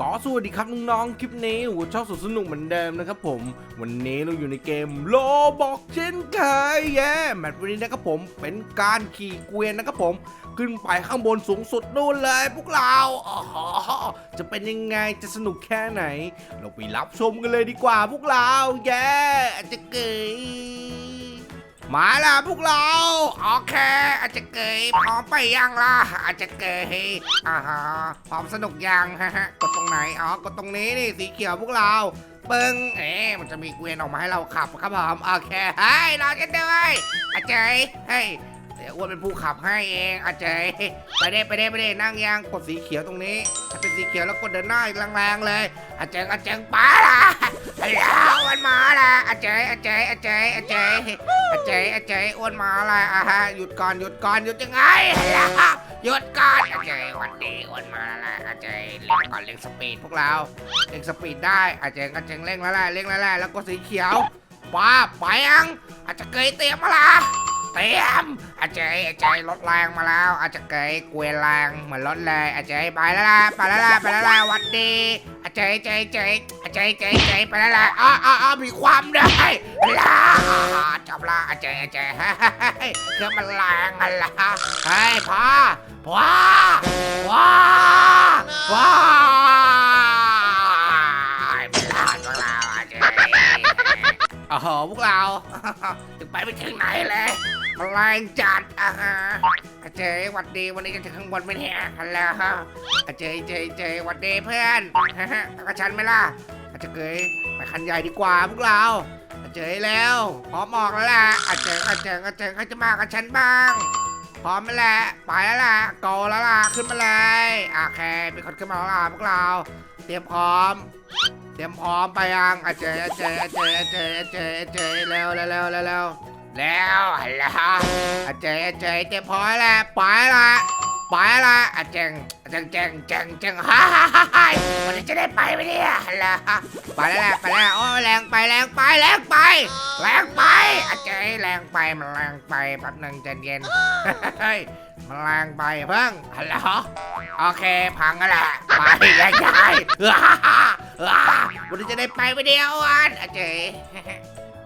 ก็สวัสดีครับน้องๆ คลิปนี้หัวชอบสนุกสนุกเหมือนเดิมนะครับผม วันนี้เราอยู่ในเกมโลบอกเช่นเคยแย่แมตช์วันนี้นะครับผมเป็นการขี่เกวียนนะครับผม ขึ้นไปข้างบนสูงสุดนู่นเลยพวกเราอ๋อจะเป็นยังไงจะสนุกแค่ไหน เราไปรับชมกันเลยดีกว่าพวกเราแย่จจะเกย มาล่ะพวกเรา โอเค อาจจะเกยพร้อมไปยังล่ะ อาจจะเกยอ่าฮะพร้อมสนุกยังฮะฮะกดตรงไหน อ๋อ กดตรงนี้นี่สีเขียวพวกเราปึ้งเอ๊ะมันจะมีเกวียนออกมาให้เราขับครับผมโอเคเฮ้ยรอกันด้วยอาเจย์เฮ้ยเดี๋ยวอ้วนเป็นผู้ขับให้เองอาเจย์ไปเด้ไปเด้ไปเด้นั่งยังกดสีเขียวตรงนี้ถ้าเป็นสีเขียวแล้วกดเดินหน้าอีกแรงๆเลยอาเจงอาเจงไปละ อ้าวมันมาละอาเจยอาเจยอาเจยอาเจยอาเจยอาเจยอ้วนมาละอะฮะหยุดก่อนหยุดก่อนหยุดยังไงหยุดก่อนอาเจยวันดีอ้วนมาละอาเจยเร่งก่อนเร่งสปีดพวกเราเร่งสปีดได้อาเจงอาเจงเร่งแล้วแหละเร่งแล้วแหละแล้วก็สีเขียวป้าไปยังอาจจะเกยเตรียมมาละเตรียมอาเจยอาเจยรถแรงมาแล้ว อาจจะเกยกวยนแรงเหมือนรถเลยอาเจยไปแล้วล่ะไปแล้วล่ะไปแล้วล่ะหวัดดีอาเจยเจยเจยอาเจย เจยเจยไปแล้วล่ะอ้ออ้ออ้อมีความด้ลาจับละอาเจยอาเจยเฮ้ยเครื่องมันแรงอะล่ะเฮ้ยพ่อพ่อพ่อพ่อไม่รอดพวกเราเจยโอ้โหพวกเราถึงไปไม่ถึงไหนเลยแรงจัดอะฮะเจยวัดดีวันนี้จะถึงข้างบนไหมเนี่ยฮัลโหลอาเจยเจยเจยวัดดีเพื่อนฮะกับฉันไหมล่ะ อาจจะเกยไปคันใหญ่ดีกว่าพวกเราอาเจยแล้วพร้อมออกแล้วล่ะอาเจยอาเจยอาเจยเขาจะมากับฉันบ้างพร้อมไหล่ะไปแล้วล่ะโกแล้วล่ะขึ้นมาเลยโอเคเป็นคนขึ้นมาแล้วล่ะพวกเรา เตรียมพร้อม เตรียมพร้อมไปยังอาเจยอาเจยอาเจยอาเจยอาเจยอาเจยเร็วเร็วเร็วเร็วเร็วแล้วฮัลโหลอาเจยอาเจยเตรียมพร้อมแล้วไปละ ไปละอาเจงอาเจงเจงเจงเจงฮ่าฮ่าฮ่าฮ่าวันนี้จะได้ไปไหมเนี่ยฮัลโหลไปแล้วแหละไปแล้วโอ้แรงไปแรงไปแรงไปแรงไปอาเจยแรงไปมันแรงไปแป๊บหนึงใจเย็นเฮ้ยมันแรงไปเพิ่งฮัลโหลโอเคพังแล้วแหละไปยายยายว้าวันนี้จะได้ไปไม่เดียววันอาเจ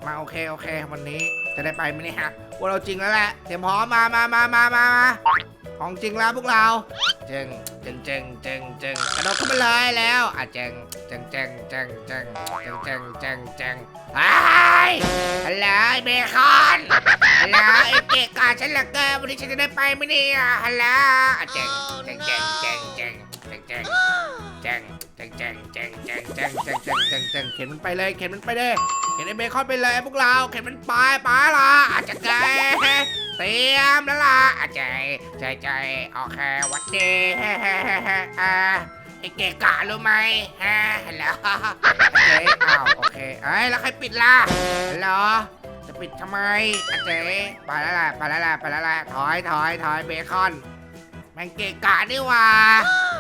มาโอเคโอเค วันนี้จะได้ไปไหมเนี่ยฮะว่าเราจริงแล้วแหละเตรียมพร้อมมามามามามามา ของจริงแล้วพวกเราเจงเจงเจงเจงเจงกระโดดขึ้นไปเลยแล้วอะเจงเจงเจงเจงเจงเจงเจงเจงเจงไอ้ฮัลโหลเบคอนฮัลโหลไอ้เกะกาฉันลือเกินวันนี้ฉันจะได้ไปไหมเนี่ยฮัลโหลอะเจงเจงเจงเจงเจงเจงเจงแจงแจงแจงแจงแจงแจงแจงแจงแจงแจงเข็นมันไปเลยเข็นมันไปเลยเข็นไอ้เบคอนไปเลยพวกเราเข็นมันไปไปละอาจจะเกยเตรียมแล้วล่ะอาใจใจใจโอเควัดดีอ่าไอ้เกะกะรู้ไหมฮะฮัลโหลโอเคอ้าวโอเคเอ้ยแล้วใครปิดล่ะฮัลโหลจะปิดทำไมอาเจไปแล้วล่ะไปแล้วล่ะไปแล้วล่ะถอยถอยถอยเบคอนมันเกะกะนี่ว่า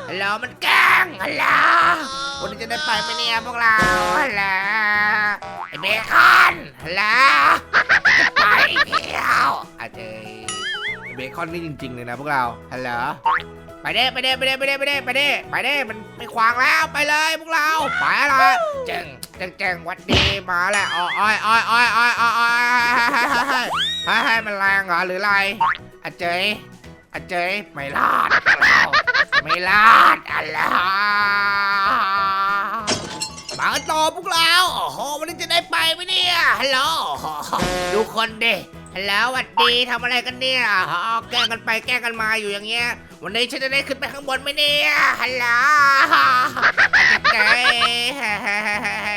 ฮัลโหลมันแกล้งฮัลโหลวันนี้จะได้ไปไหมเนี่ยพวกเราฮัลโหลไอเบคอนฮัลโหลจะไปเที่ยว เบคอนนี่จริง ๆ เลยนะพวกเราฮัลโหลไปเด้ไปเด้ไปเด้ไปเด้ไปเด้ไปเด้ไปเด้มันไม่ขวางแล้วไปเลยพวกเราไปละเจังเจังเจังวัดดีมาแล้วอ้อยอ้อยอ้อยอ้อยอ้อยอ้อยอ้ให้ให้มันแรงเหรอหรืออะไรอาเจยอาเจยไม่รอดเราไม่รอดอะไรมาต่อพวกเราโอ้โหวันนี้จะได้ไปไหมเนี่ยฮัลโหลดูคนดิ ฮัลโหลสวัสดีทำอะไรกันเนี่ยอ๋อแกล้งกันไปแกล้งกันมาอยู่อย่างเงี้ย วันนี้ฉันจะได้ขึ้นไปข้างบนไหมเนี่ยฮัลโหลอาจจะ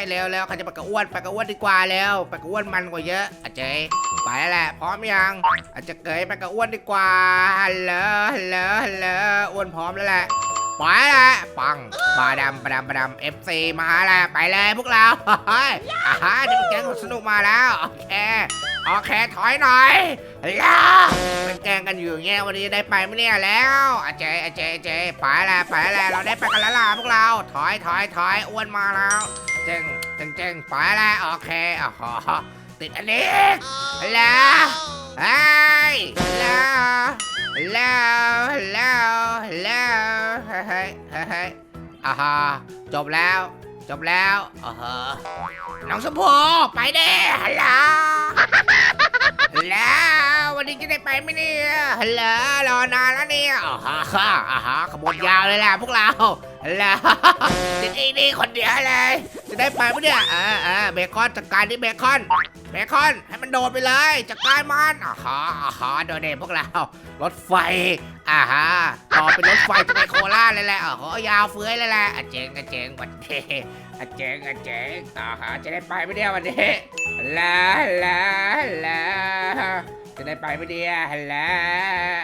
เร็วเร็วๆใครจะไปกับอ้วนไปกับอ้วนดีกว่าเร็วไปกับอ้วนมันกว่าเยอะอาเจยไปแล้วแหละพร้อมยังอาจจะเกยไปกับอ้วนดีกว่าฮัลโหลฮัลโหลฮัลโหลอ้วนพร้อมแล้วแหละไปละปังปาดำปาดำปาดำเอฟซีมาแล้วไปเลยพวกเราเฮ้ยอ่าฮะเป็นแก๊งสนุกมาแล้วโอเค โอเคถอยหน่อยฮัลโหลเป็นแกล้งกันอยู่เงี้ยวันนี้ได้ไปไหมเนี่ยแล้วอาเจอาเจอาเจไปแล้วไปแล้วเราได้ไปกันแล้วล่ะพวกเรา ถอยถอยถอยอ้วนมาแล้วเจ๊งเจ๊งเจ๊งไปแล้วโอเคอ๋อติดอันนี้ฮัลโหลเฮ้ยฮัลโหลฮัลโหลฮัลโหลฮัลโหลเฮ้ยเฮ้ยเฮ้ยอ่าฮะจบแล้วจบแล้วอ่าฮะน้องชมพูไปเด้ฮัลโหล แล้ววันนี้จะได้ไปไหมเนี่ยฮัลโหลรอนานแล้วเนี่ยอ่าฮะอ่าฮะขบวนยาวเลยแหละพวกเราฮัลโหลติดอีนี่คนเดียวเลย จะได้ไปไหมเนี่ยอ่าอ่าเบคอนจัดการดิเบคอนเบคอนให้มันโดดไปเลยจัดการมันอ่าฮะอ่าฮะโดดเด่นพวกเรา รถไฟอ่าฮะต่อเป็นรถไฟจะไปโคราชเลยแหละอ่าฮะยาวเฟื้อยเลยแหละอะเจ๋งอะเจ๋งวันเดอะเจ๋งอะเจ๋งอ่าฮะจะได้ไปไหมเนี่ยวันนี้ลาลาลา จะได้ไปไมเนี่ยฮัลโหล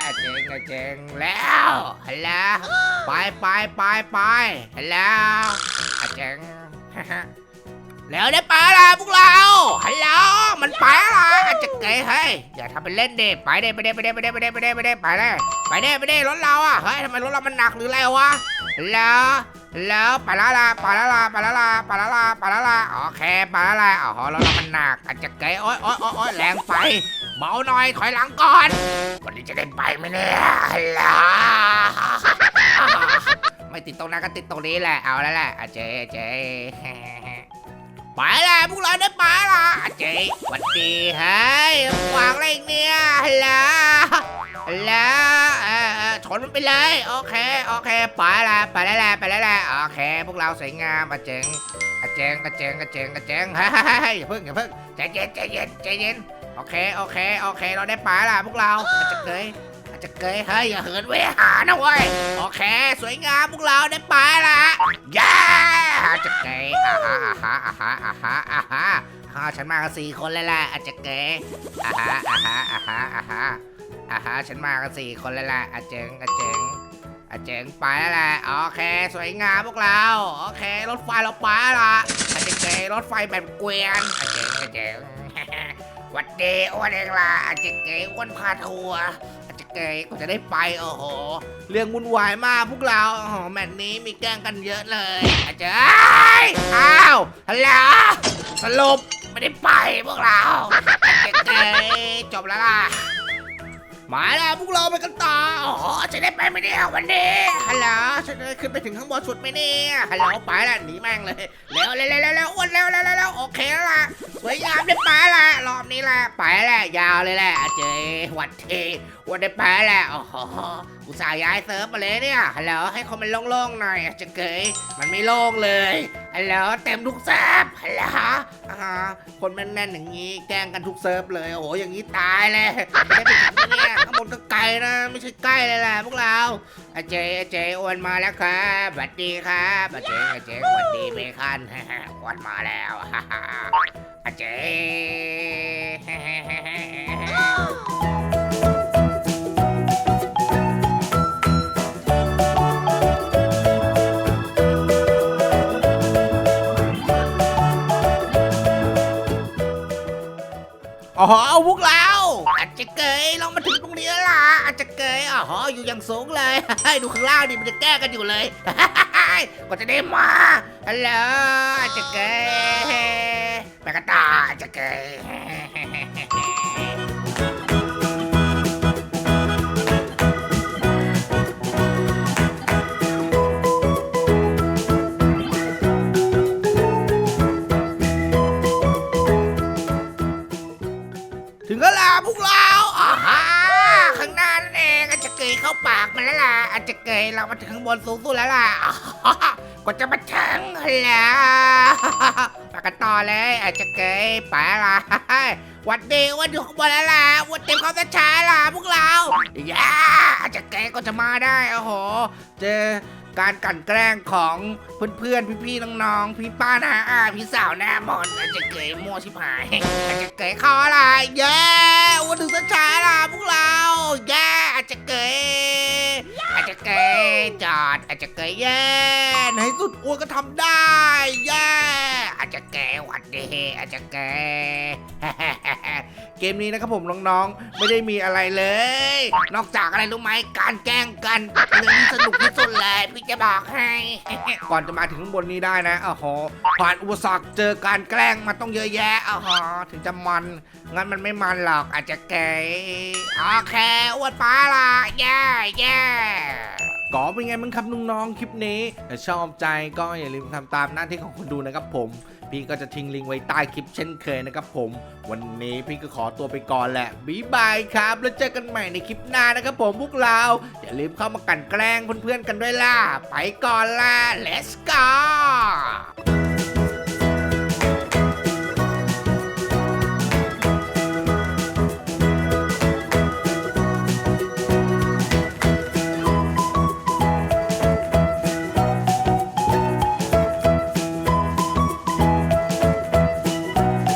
อะเจ๋งอะเจ๋งแล้วฮัลโหลไปไปไปไปฮัลโหลอะเจ๋งแล้วได้ไปละพวกเราฮัลโหลมันไปละอาจจะเก๋เฮ้ยอย่าทำเป็นเล่นดิไปเด้ไปเด้ไปเด้ไปเด้ไปเด้ไปเด้ไปเด้ไปเลยไปเด้ไปเด้รถเราอะเฮ้ยทำไมรถเรามันหนักหรืออะไรวะแล้วแล้วไปละละไปละละไปละละไปละละไปละละโอเคไปละละอ๋อรถเรามันหนักอาจจะเก๋โอ๊ยโอ๊ยโอ๊ยโอ๊ยแรงไป เบาหน่อยถอยหลังก่อน วันนี้จะได้ไปไหมเนี่ยลโหลไม่ติดตรงนั้นก็ติดตรงนี้แหละ เอาแล้วแหละอาเจเจไปละพวกเราได้ไปละอาเจวัดดีเฮ้ยวางอะไรเนี่ยลโหลฮัลโหลเออเออชนมันไปเลย โอเค โอเค ไปละไปแล้วแหละไปแล้วแหละโอเค พวกเราสวยงามอาเจงอาเจงอาเจงอาเจงอาเจงเฮ้ยอย่าเพิ่งอย่าเพิ่งใจเย็นใจเย็นใจเย็น โอเคโอเคโอเค เราได้ไปละพวกเราอาจจะเกยอาจจะเกยเฮ้ยอย่าเหินเวหานะเว้ยโอเค สวยงามพวกเราได้ไปละเย้อาจจะเกยอ่าฮะอ่าฮะอ่าฮะอ่าฮะอ่าฮะอ่าฉันมากันสี่คนเลยแหละอาจจะเกยอ่าฮะอ่าฮะอ่าฮะอ่าฮะอ่าฮะฉันมากันสี่คนเลยแหละอาเจงอาเจงอาเจงไปแล้วแหละโอเค สวยงามพวกเรา โอเค รถไฟเราไปละอาจจะเกยรถไฟแบบเกวียนอาเจงอาเจง วัดดีอ้วนเองล่ะอาจจะเก๋อ้วนพาทัวร์อาจจะเก๋ก็จะได้ไปโอ้โห เรื่องวุ่นวายมากพวกเราโอ้โหแมตช์นี้มีแกล้งกันเยอะเลย อาจจะอ้ยอ้าวฮัลโหลสรุปไม่ได้ไปพวกเราอาจจะเก๋จบแล้วล่ะ มาแล้วพวกเราไปกันต่อโอ้โหจะได้ไปไมเนี่ยวันนี้ฮัลโหลฉันจะได้ขึ้นไปถึงข้างบนสุดไหมเนี่ยฮัลโหลไปแล้วหนีแม่งเลยเร็วเร็วเร็วเร็วอ้วนเร็วเร็วเร็วโอเคแล้วล่ะสวยงามได้ไปละรอบนี้ละไปละยาวเลยแหละเจหวัดเท วันได้ไปแหละโอ้โหอุตส่าห์ย้ายเซิร์ฟมาเลยเนี่ยฮัลโหลให้คนมันโล่งๆหน่อยจะเกยมันไม่โล่งเลยฮัลโหลเต็มทุกเซิร์ฟฮัลโหลอ่าฮะคนแน่นๆอย่างนี้แกล้งกันทุกเซิร์ฟเลยโอ้โหอย่างนี้ตายเลยไม่ได้ไปถึงที่เนี่ยข้างบนก็ไกลนะ ไม่ใช่ใกล้เลยแหละพวกเราอาเจอาเจอ้วนมาแล้วครับสวัสดีครับอาเจอาเจสวัสดีเบคอนอ้วนมาแล้วอาเจ อ๋อพวกเรา อาจจะเกยเรามาถึงตรงนี้แล้วล่ะอาจจะเกยอ๋ออยู่อย่างสูงเลยให้ดูข้างล่างดิมันจะแก้กันอยู่เลยก็จะได้มาฮัลโหลอาจจะเกยไปกระตาอาจจะเกย กยเข้าปากมันแล้วล่ะ อาจจะเกยเรามาถึงข้างบนสูงสุดแล้วล่ะกว่าจะมาถึงแล้วไปกันต่อเลย อาจจะเกยไปละวันดีวันอยู่ข้างบนแล้วล่ะวันเต็มเขาจะช้าล่ะพวกเราย่าอาจจะเกยก็จะมาได้โอ้โห เจอ การกลั่นแกล้งของเพื่อนๆ พี่ๆ น้องๆ พี่ป้านาอาพี่สาวหน้ามนอาจจะเกยมั่วชิบหายอาจจะเกยคออะไรเย้วันถึงสัญชาล่ะพวกเราเย้อาจจะเกยอาจจะเกยจอดอาจจะเกยเย้ในสุดอ้วนก็ทำได้เย้อาจจะเกยหวัดดีอาจจะเกย เกมนี้นะครับผมน้องๆ ไม่ได้มีอะไรเลย นอกจากอะไรรู้ไหมการแกล้งกันเรื่องสนุกที่สุดเลยพี่จะบอกให้ ก่อนจะมาถึงข้างบนนี้ได้นะอ๋อโหผ่านอุปสรรคเจอการแกล้งมาต้องเยอะแยะอ๋อโหถึงจะมันงั้นมันไม่มันหรอกอาจจะเกโอเคอวดป้าละแย่แย่ก็เป็นไงบ้างครับน้องๆคลิปนี้ถ้าชอบใจก็อย่าลืมทำตามหน้าที่ของคนดูนะครับผม พี่ก็จะทิ้งลิงก์ไว้ใต้คลิปเช่นเคยนะครับผม วันนี้พี่ก็ขอตัวไปก่อนแหละบ๊ายบายครับ แล้วเจอกันใหม่ในคลิปหน้านะครับผมพวกเรา อย่าลืมเข้ามากันแกล้งเพื่อนๆกันด้วยล่ะ ไปก่อนล่ะ let's go